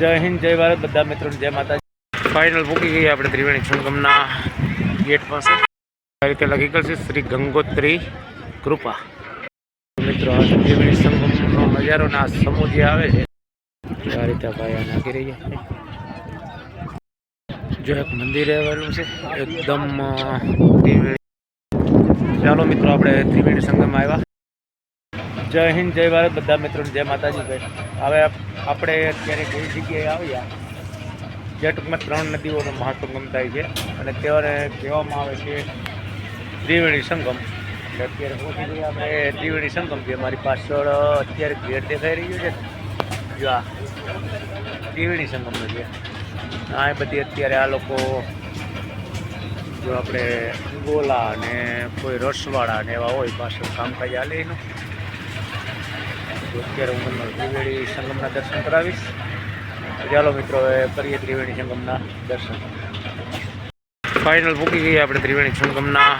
જય હિન્દ, જય ભારત બધા મિત્રોને, જય માતાજી. ફાઇનલ મૂકી ગઈ આપણે ત્રિવેણી સંગમના ગેટ પાસે. આ રીતે લખી ગયેલ છે શ્રી ગંગોત્રી કૃપા. મિત્રો, આ ત્રિવેણી સંગમનો નજારો ના સમૂહ જે આવે છે. આ રીતે ભાઈ આ નાખી રહ્યા જો એક મંદિર આવેલું છે, એકદમ ત્રિવેણી. ચાલો મિત્રો, આપણે ત્રિવેણી સંગમ આવ્યા. જય હિન્દ, જય ભારત બધા મિત્રોને, જય માતાજી ભાઈ. હવે આપણે અત્યારે કઈ જગ્યાએ આવ્યા. જે ટૂંકમાં ત્રણ નદીઓનો મહાસંગમ થાય છે અને તેઓને કહેવામાં આવે છે ત્રિવેણી સંગમ. એટલે અત્યારે પહોંચી ગયા, આપણે ત્રિવેણી સંગમ જે મારી પાછળ અત્યારે ગેટ દેખાઈ રહ્યું છે જો આ ત્રિવેણી સંગમનો છે. આ બધી અત્યારે આ લોકો જો આપણે ગોલા અને કોઈ રસવાળા ને એવા હોય, પાછળ કામકાજ હાલે એનું. અત્યારે હું તમને ત્રિવેણી સંગમના દર્શન કરાવીશ. ચાલો મિત્રો, હવે કરીએ ત્રિવેણી સંગમના દર્શન. ફાઇનલ પૂકી ગઈ આપણે ત્રિવેણી સંગમના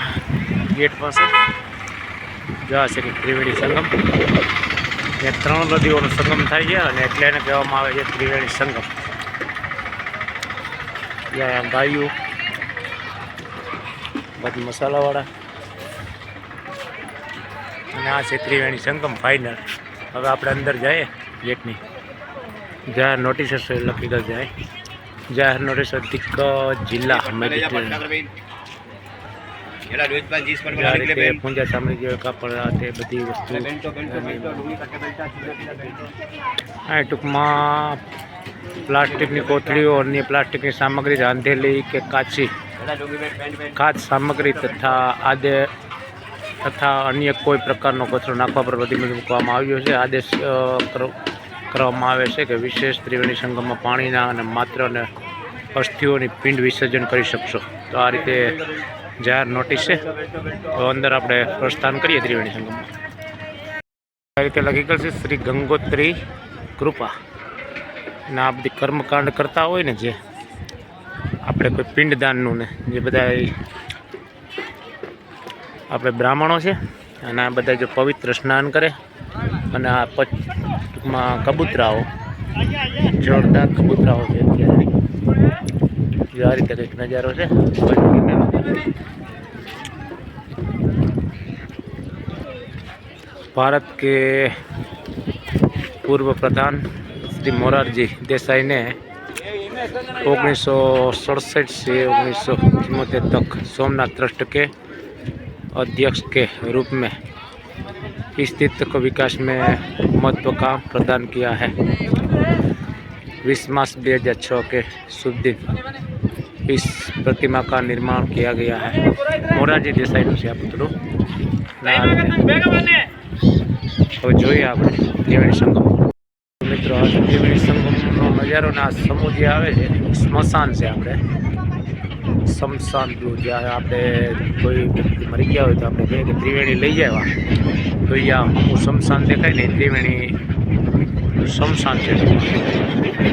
ગેટ પાસે. જવા છે ત્રિવેણી સંગમ. ત્યાં ત્રણ નદીઓનો સંગમ થાય છે અને એટલે એને કહેવામાં આવે છે ત્રિવેણી સંગમ. ત્યાં ગાયું, બધી મસાલાવાળા. અને આ છે ત્રિવેણી સંગમ ફાઇનલ હવે આપણે અંદર જઈએ ગેટની. જાહેર નોટિસ હશે લખી દો જાય. જાહેર નોટિસ અધિક જિલ્લા આ પૂંજા સામ્રાજ્ય કાપડ તે બધી વસ્તુ. આ ટૂંકમાં પ્લાસ્ટિકની કોથળીઓ અન્ય પ્લાસ્ટિકની સામગ્રી રાંધેલી કે કાચી. ખાદ્ય સામગ્રી તથા આદે તથા અન્ય કોઈ પ્રકારનો કચરો નાખવા પર પ્રતિબંધ મૂકવામાં આવ્યો છે. આદેશ કરવામાં આવે છે કે વિશેષ ત્રિવેણી સંગમમાં પાણીના અને માત્ર અને અસ્થિઓની પિંડ વિસર્જન કરી શકશો. તો આ રીતે જાહેર નોટિસ છે. તો અંદર આપણે પ્રસ્થાન કરીએ ત્રિવેણી સંગમમાં આ રીતે લખી કરશે શ્રી ગંગોત્રી કૃપા. અને આ બધી કર્મકાંડ કરતા હોય ને જે આપણે કોઈ પિંડદાનનું ને જે બધા આપણે બ્રાહ્મણો છે અને આ બધા જે પવિત્ર સ્નાન કરે અને આ પચમાં કબૂતરાઓ, જોરદાર કબૂતરાઓ છે અત્યારે. આ રીતે કંઈક નજારો છે. ભારત કે પૂર્વ પ્રધાન શ્રી મોરારજી દેસાઈને ઓગણીસો સડસઠ से ઓગણીસો ચુમ્મોતેર તક સોમનાથ ટ્રસ્ટ કે अध्यक्ष के रूप में इस तीर्थ को विकास में महत्व का प्रदान किया है बीस मार्च दो हजार छः के शुभ दिन इस प्रतिमा का निर्माण किया गया है मोरारजी देसाई નું છે આ પુતળું ને આ રીતે. હવે જોઈએ આપણે ત્રિવેણી સંગમ મિત્રો આ ત્રિવેણી સંગમનો નજારો ને આ સમૂહ જે આવે છે સ્મશાન છે આપણે સ્મશાન ગૃહ જ્યાં આપણે કોઈ વ્યક્તિ મરી ગયા હોય તો આપણે કહીએ કે ત્રિવેણી લઈ જાય તો અહીંયા અમુક શમશાન દેખાય ને ત્રિવેણી શમશાન છે.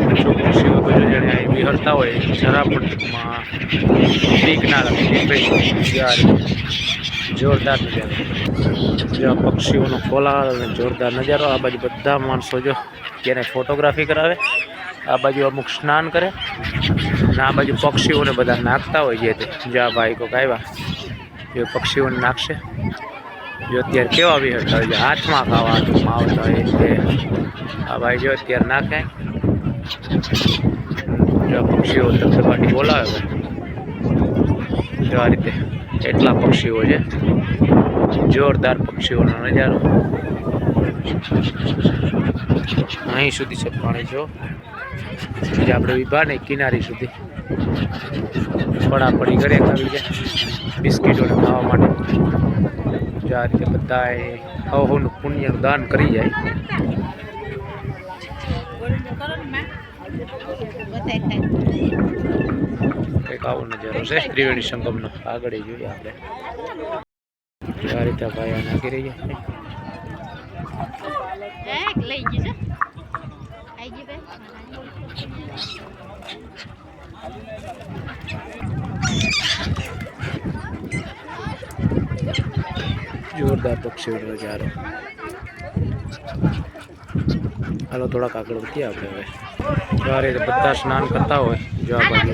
પશુ પક્ષીઓ કોઈ જો જાણે વિહરતા હોય, જરા પણ ટૂંકમાં બીક જોરદાર નજારો. જ્યાં પક્ષીઓનો કોલાહલ અને જોરદાર નજારો, આ બાજુ બધા માણસો જો તેને ફોટોગ્રાફી કરાવે, આ બાજુ અમુક સ્નાન કરે. અને આ બાજુ પક્ષીઓને બધા નાખતા હોય જે આ ભાઈ કોક આવ્યા, એ પક્ષીઓને નાખશે. જો અત્યારે કેવા વિહરતા હોય છે, હાથમાં ખાવા હાથમાં આવતા હોય એટલે આ ભાઈ જો અત્યારે નાખે. જો પક્ષીઓ ધબધબાટી બોલાવે જો આ રીતે એટલા પક્ષીઓ છે. જોરદાર પક્ષીઓનો નજારો. અહીં સુધી છે પાણી, જો. જે આપણે વિભા ને કિનારી સુધી પડાપડી ઘરે ખાવી જાય બિસ્કીટોને ખાવા માટે. જો આ રીતે બધાએ અહોનું પુણ્યનું દાન કરી જાય. કંઈક આવો નજારો છે ત્રિવેણી સંગમનો આગળ જોઈએ આપણે. આ રીતે ભાઈ નાખી રહી છે એક લઈ ગઈ છે આઈ ગઈ બે જોરદાર પક્ષીઓનો નજારો હાલો, થોડાક આગળ વધીએ આપણે હવે. જો આ બધા સ્નાન કરતા હોય જો આ બાજુ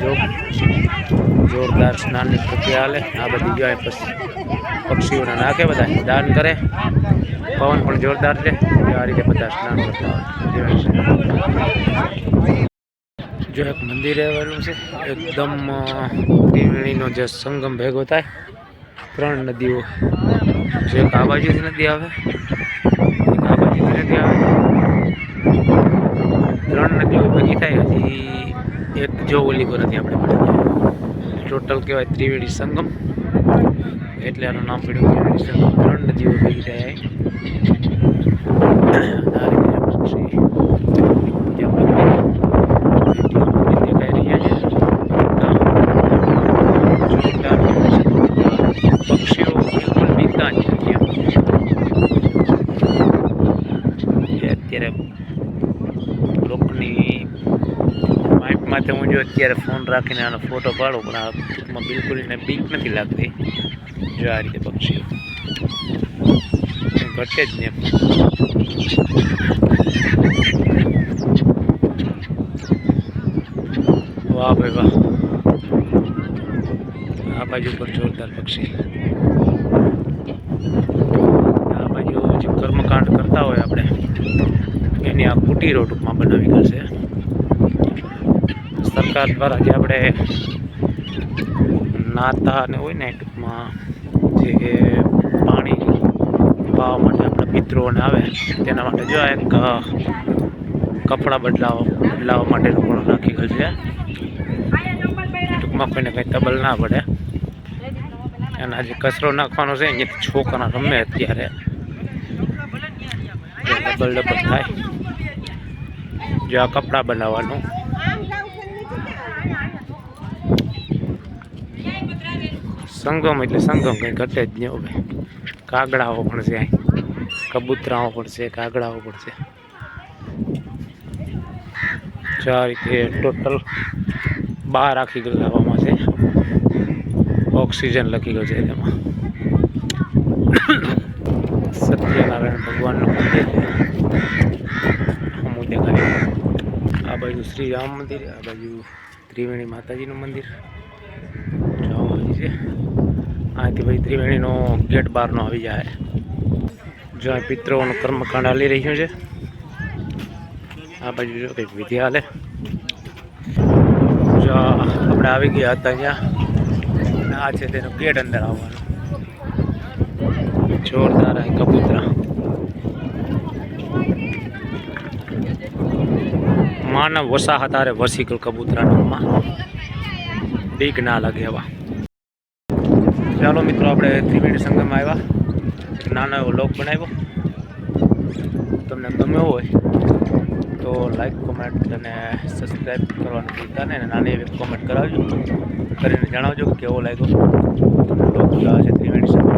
જો, જોરદાર સ્નાનની પ્રક્રિયા હાલે. આ બધી પછી પક્ષીઓને નાખે બધા દાન કરે. પવન પણ જોરદાર છે. આ રીતે બધા સ્નાન કરતા હોય જો એક મંદિર આવેલું છે, એકદમ ત્રિવેણીનો જે સંગમ ભેગો થાય, ત્રણ નદીઓ. જે એક આ બાજુથી નદી આવે, એક આ નદી આવે. ત્રણ નદીઓ ભેગી થાય, હજી એક જો ઓલી પર નથી આપણે ટોટલ કહેવાય ત્રિવેણી સંગમ. એટલે આનું નામ પડ્યું ત્રિવેણી સંગમ. ત્રણ નદીઓ ભેગી થાય અહીં. આ રીતે પછી બીજા મંદિર દેખાઈ રહ્યા છે જોરદાર પક્ષીઓ બિલકુલ બીતા જ નથી એમ. એ અત્યારે લોકોની માઇકમાંથી હું જો અત્યારે ફોન રાખીને આનો ફોટો પાડો, પણ આ ટૂંકમાં બિલકુલ એને બીક નથી લાગતી. જો આ રીતે પક્ષીઓ. ઘટે જ નહીં. વાહ ભાઈ વાહ. આ બાજુ પર જોરદાર પક્ષી. આ બાજુ જે કર્મકાંડ કરતા હોય આપણે, એની આ કુટીરો ટૂંકમાં બનાવી કરશે સરકાર દ્વારા જે આપણે નાતા ને હોય ને ટૂંકમાં જે પાણી પાવા માટે આપણા પિતૃઓને આવે, તેના માટે જો એક કપડાં બદલાવા બદલાવા માટેનું પણ રાખી ગયેલ છે. ટૂંકમાં કોઈને કંઈ તબલ ના પડે. એના જે કચરો નાખવાનો છે અહીંયાથી છોકરા રમે અત્યારે. ડબલ ડબલ થાય. જો આ કપડાં બનાવવાનું. સંગમ એટલે સંગમ કંઈ ઘટે જ નહીં હવે. કાગડાઓ પણ છે કબૂતરાઓ પણ છે, કાગડાઓ પણ છે. ચાર રીતે ટોટલ બાર આખી ગલાવામાં છે. ઓક્સિજન લખી ગયો છે તેમાં સત્યનારાયણ ભગવાનનું મંદિર. હું દેખાય. આ બાજુ શ્રી રામ મંદિર, આ બાજુ ત્રિવેણી માતાજીનું મંદિર. જવાનું છે. અહીંથી ભાઈ ત્રિવેણીનો ગેટ બહારનો આવી જાય. જો પિત્રોનું કર્મકાંડ હાલી રહ્યું છે. આ બાજુ જો કંઈક વિધિ હાલે. જો આપણે આવી ગયા હતા ત્યાં. આ છે તેનો ગેટ અંદર આવવાનો. જોરદાર કબૂતરા. માનવ વસાહત આરે વસીકલ કબૂતરા નામમાં. બીક ના લાગે એવા. ચાલો મિત્રો, આપણે ત્રિવેણી સંગમ આવ્યા. નાનો એવો લોક બનાવ્યો. તમને ગમ્યો હોય તો લાઈક કોમેન્ટ અને સબસ્ક્રાઈબ કરવાનું ભૂલતા નહીં. નાની એવી કોમેન્ટ કરાવજો. કરીને જણાવજો કે કેવો લાગ્યો. તમને